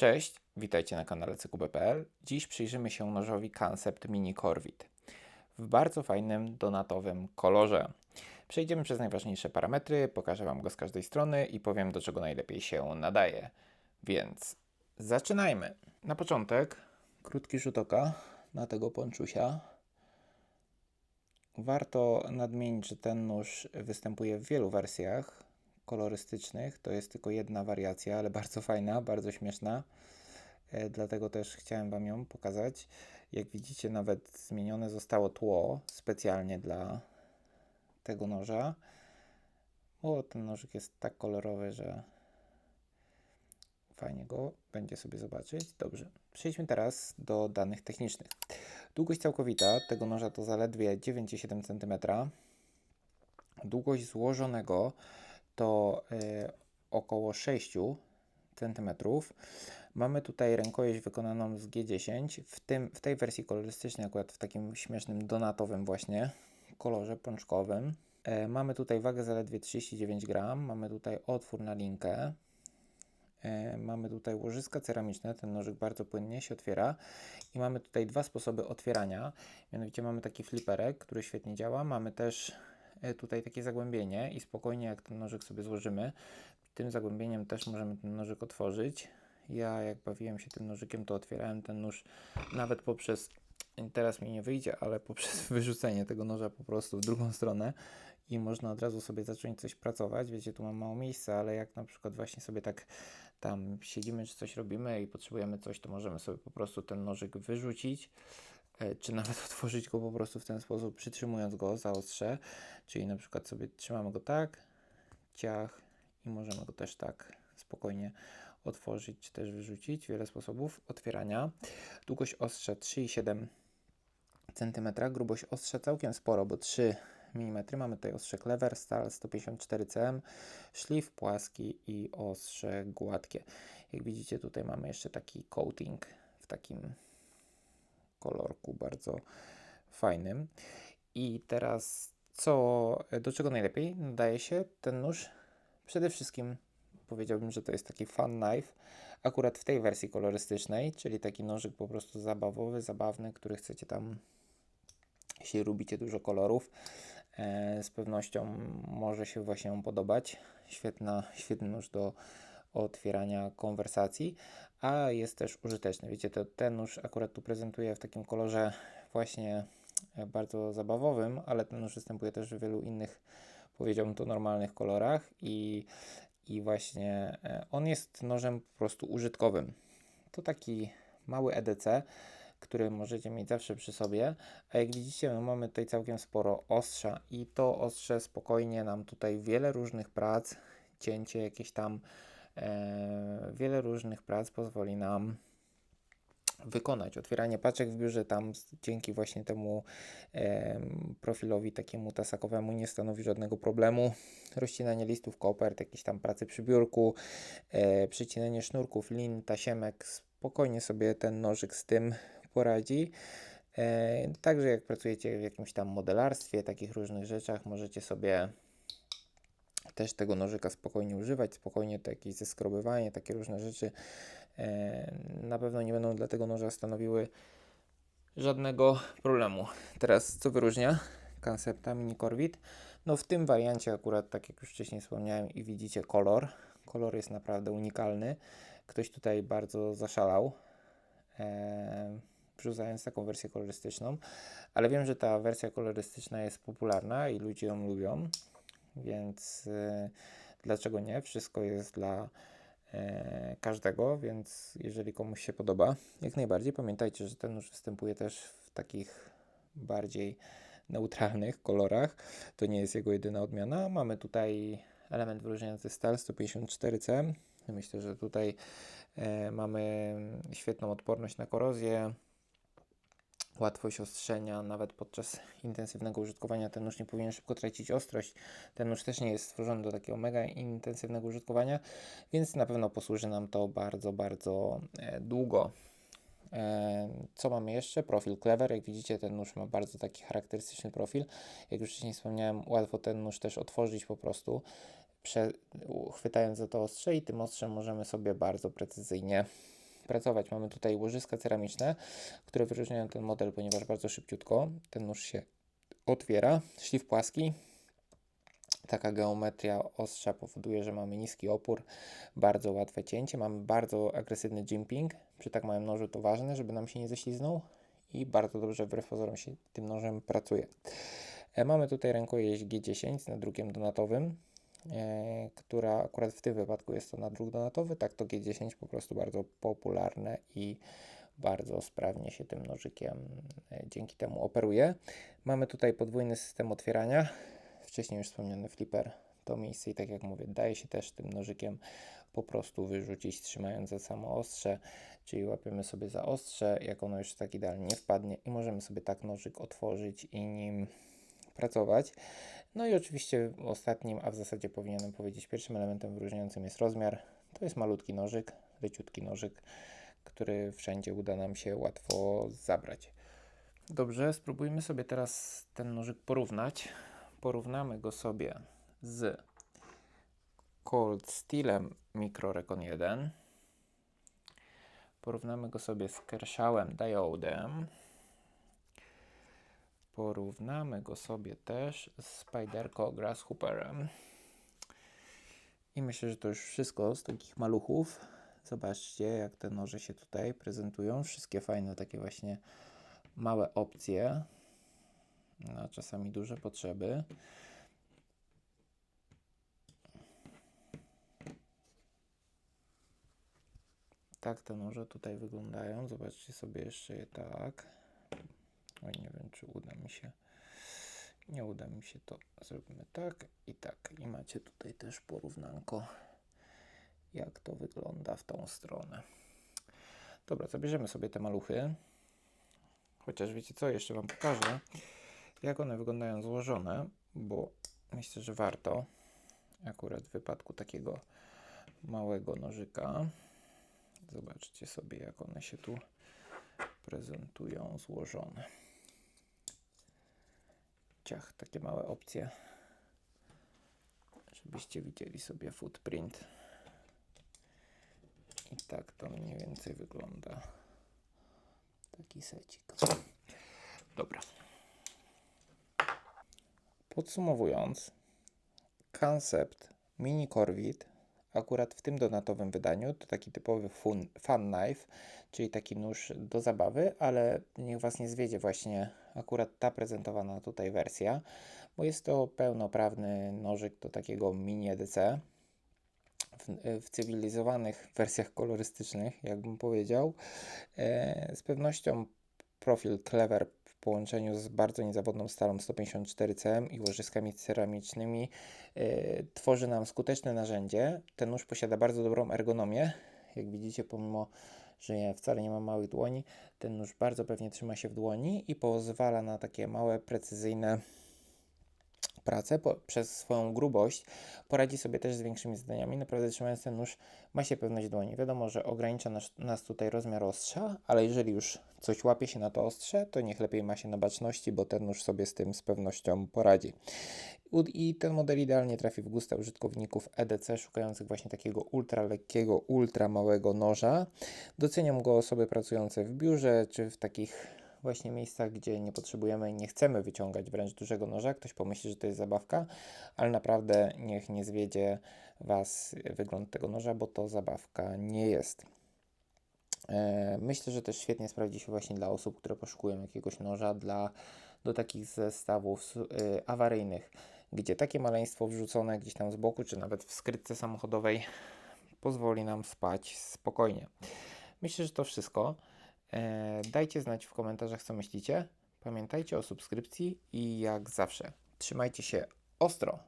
Cześć, witajcie na kanale CQB.pl. Dziś przyjrzymy się nożowi Concept Mini Corvit w bardzo fajnym donatowym kolorze. Przejdziemy przez najważniejsze parametry, pokażę Wam go z każdej strony i powiem do czego najlepiej się nadaje. Więc zaczynajmy. Na początek krótki rzut oka na tego ponczusia. Warto nadmienić, że ten nóż występuje w wielu wersjach kolorystycznych. To jest tylko jedna wariacja, ale bardzo fajna, bardzo śmieszna. E, dlatego też chciałem Wam ją pokazać. Jak widzicie, nawet zmienione zostało tło specjalnie dla tego noża. Bo ten nożyk jest tak kolorowy, że fajnie go będzie sobie zobaczyć. Dobrze, przejdźmy teraz do danych technicznych. Długość całkowita tego noża to zaledwie 9,7 cm. Długość złożonego to y, około 6 cm. Mamy tutaj rękojeść wykonaną z G10, w, tym, w tej wersji kolorystycznej, akurat w takim śmiesznym donatowym właśnie kolorze pączkowym. E, mamy tutaj wagę zaledwie 39 gram, mamy tutaj otwór na linkę, e, mamy tutaj łożyska ceramiczne, ten nożyk bardzo płynnie się otwiera. I mamy tutaj dwa sposoby otwierania, mianowicie mamy taki fliperek, który świetnie działa, mamy też E, tutaj takie zagłębienie i spokojnie jak ten nożyk sobie złożymy, tym zagłębieniem też możemy ten nożyk otworzyć. Ja jak bawiłem się tym nożykiem, to otwierałem ten nóż nawet poprzez, teraz mi nie wyjdzie, ale poprzez wyrzucenie tego noża po prostu w drugą stronę i można od razu sobie zacząć coś pracować. Wiecie, tu mam mało miejsca, ale jak na przykład właśnie sobie tak tam siedzimy czy coś robimy i potrzebujemy coś, to możemy sobie po prostu ten nożyk wyrzucić E, czy nawet otworzyć go po prostu w ten sposób, przytrzymując go za ostrze, czyli na przykład sobie trzymamy go tak, ciach i możemy go też tak spokojnie otworzyć, czy też wyrzucić. Wiele sposobów otwierania. Długość ostrza 3,7 cm, grubość ostrza całkiem sporo, bo 3 mm. Mamy tutaj ostrze Clever, stal 154 cm, szlif płaski i ostrze gładkie. Jak widzicie tutaj mamy jeszcze taki coating w takim kolorku bardzo fajnym. I teraz co, do czego najlepiej nadaje się ten nóż? Przede wszystkim powiedziałbym, że to jest taki fun knife, akurat w tej wersji kolorystycznej, czyli taki nożyk po prostu zabawowy, zabawny, który chcecie tam, jeśli lubicie dużo kolorów, e, z pewnością może się właśnie podobać. Świetna, świetny nóż do otwierania konwersacji, a jest też użyteczny. Wiecie, to ten nóż akurat tu prezentuję w takim kolorze właśnie e, bardzo zabawowym, ale ten nóż występuje też w wielu innych, powiedziałbym to, normalnych kolorach i, i właśnie e, on jest nożem po prostu użytkowym. To taki mały EDC, który możecie mieć zawsze przy sobie, a jak widzicie my mamy tutaj całkiem sporo ostrza i to ostrze spokojnie nam tutaj wiele różnych prac, cięcie jakieś tam wiele różnych prac pozwoli nam wykonać. Otwieranie paczek w biurze tam dzięki właśnie temu e, profilowi takiemu tasakowemu nie stanowi żadnego problemu. Rozcinanie listów kopert, jakieś tam pracy przy biurku, e, przycinanie sznurków, lin, tasiemek, spokojnie sobie ten nożyk z tym poradzi. E, także jak pracujecie w jakimś tam modelarstwie, takich różnych rzeczach, możecie sobie też tego nożyka spokojnie używać, spokojnie to jakieś zeskrobywanie, takie różne rzeczy e, na pewno nie będą dla tego noża stanowiły żadnego problemu. Teraz co wyróżnia Concepta Mini Corvit? No w tym wariancie akurat, tak jak już wcześniej wspomniałem i widzicie kolor, kolor jest naprawdę unikalny. Ktoś tutaj bardzo zaszalał, e, wrzucając taką wersję kolorystyczną, ale wiem, że ta wersja kolorystyczna jest popularna i ludzie ją lubią więc y, dlaczego nie? Wszystko jest dla e, każdego, więc jeżeli komuś się podoba, jak najbardziej pamiętajcie, że ten nóż występuje też w takich bardziej neutralnych kolorach. To nie jest jego jedyna odmiana. Mamy tutaj element wyróżniający stal 154C. Myślę, że tutaj e, mamy świetną odporność na korozję, łatwość ostrzenia, nawet podczas intensywnego użytkowania ten nóż nie powinien szybko tracić ostrość. Ten nóż też nie jest stworzony do takiego mega intensywnego użytkowania, więc na pewno posłuży nam to bardzo, bardzo e, długo. E, co mamy jeszcze? Profil Clever. Jak widzicie, ten nóż ma bardzo taki charakterystyczny profil. Jak już wcześniej wspomniałem, łatwo ten nóż też otworzyć po prostu, chwytając za to ostrze i tym ostrzem możemy sobie bardzo precyzyjnie pracować. Mamy tutaj łożyska ceramiczne, które wyróżniają ten model, ponieważ bardzo szybciutko ten nóż się otwiera. Szlif płaski. Taka geometria ostrza powoduje, że mamy niski opór, bardzo łatwe cięcie. Mamy bardzo agresywny jimping. Przy tak małym nożu to ważne, żeby nam się nie ześliznął i bardzo dobrze wbrew pozorom się tym nożem pracuje. E, Mamy tutaj rękojeść G10 z nadrukiem donatowym, która akurat w tym wypadku jest to nadruk donatowy, tak to G10 po prostu bardzo popularne i bardzo sprawnie się tym nożykiem e, dzięki temu operuje. Mamy tutaj podwójny system otwierania, wcześniej już wspomniany flipper to miejsce i tak jak mówię, daje się też tym nożykiem po prostu wyrzucić trzymając za samo ostrze, czyli łapiemy sobie za ostrze, jak ono już tak idealnie nie wpadnie i możemy sobie tak nożyk otworzyć i nim pracować. No i oczywiście ostatnim, a w zasadzie powinienem powiedzieć pierwszym elementem wyróżniającym jest rozmiar. To jest malutki nożyk, leciutki nożyk, który wszędzie uda nam się łatwo zabrać. Dobrze, spróbujmy sobie teraz ten nożyk porównać. Porównamy go sobie z Cold Steelem Micro Recon 1. Porównamy go sobie z Kershawem Diodem. Porównamy go sobie też z Spyderco Grasshopperem. I myślę, że to już wszystko z takich maluchów. Zobaczcie, jak te noże się tutaj prezentują. Wszystkie fajne, takie właśnie małe opcje na czasami duże potrzeby. Tak te noże tutaj wyglądają. Zobaczcie sobie jeszcze je tak. Oj, nie wiem, czy uda mi się. Nie uda mi się to. Zrobimy tak i tak. I macie tutaj też porównanko, jak to wygląda w tą stronę. Dobra, zabierzemy sobie te maluchy. Chociaż wiecie co, jeszcze Wam pokażę, jak one wyglądają złożone, bo myślę, że warto. Akurat w wypadku takiego małego nożyka. Zobaczcie sobie, jak one się tu prezentują złożone. Takie małe opcje, żebyście widzieli sobie footprint. I tak to mniej więcej wygląda. Taki secik. Dobra. Podsumowując, koncept Mini Corvette akurat w tym donatowym wydaniu to taki typowy fun, fun knife, czyli taki nóż do zabawy, ale niech Was nie zwiedzie właśnie akurat ta prezentowana tutaj wersja, bo jest to pełnoprawny nożyk do takiego mini EDC. W, w cywilizowanych wersjach kolorystycznych, jakbym powiedział, e, z pewnością profil Clever połączeniu z bardzo niezawodną stalą 154cm i łożyskami ceramicznymi yy, tworzy nam skuteczne narzędzie. Ten nóż posiada bardzo dobrą ergonomię. Jak widzicie, pomimo że ja wcale nie mam małych dłoni, ten nóż bardzo pewnie trzyma się w dłoni i pozwala na takie małe, precyzyjne pracę po, przez swoją grubość poradzi sobie też z większymi zadaniami. Naprawdę trzymając ten nóż ma się pewność dłoni. Wiadomo, że ogranicza nas, nas tutaj rozmiar ostrza, ale jeżeli już coś łapie się na to ostrze, to niech lepiej ma się na baczności, bo ten nóż sobie z tym z pewnością poradzi. I ten model idealnie trafi w gusta użytkowników EDC szukających właśnie takiego ultra lekkiego, ultra małego noża. Doceniam go osoby pracujące w biurze czy w takich właśnie miejscach, gdzie nie potrzebujemy nie chcemy wyciągać wręcz dużego noża. Ktoś pomyśli, że to jest zabawka, ale naprawdę niech nie zwiedzie Was wygląd tego noża, bo to zabawka nie jest. E, myślę, że też świetnie sprawdzi się właśnie dla osób, które poszukują jakiegoś noża dla, do takich zestawów y, awaryjnych, gdzie takie maleństwo wrzucone gdzieś tam z boku, czy nawet w skrytce samochodowej pozwoli nam spać spokojnie. Myślę, że to wszystko. E, dajcie znać w komentarzach, co myślicie. Pamiętajcie o subskrypcji i jak zawsze, trzymajcie się ostro.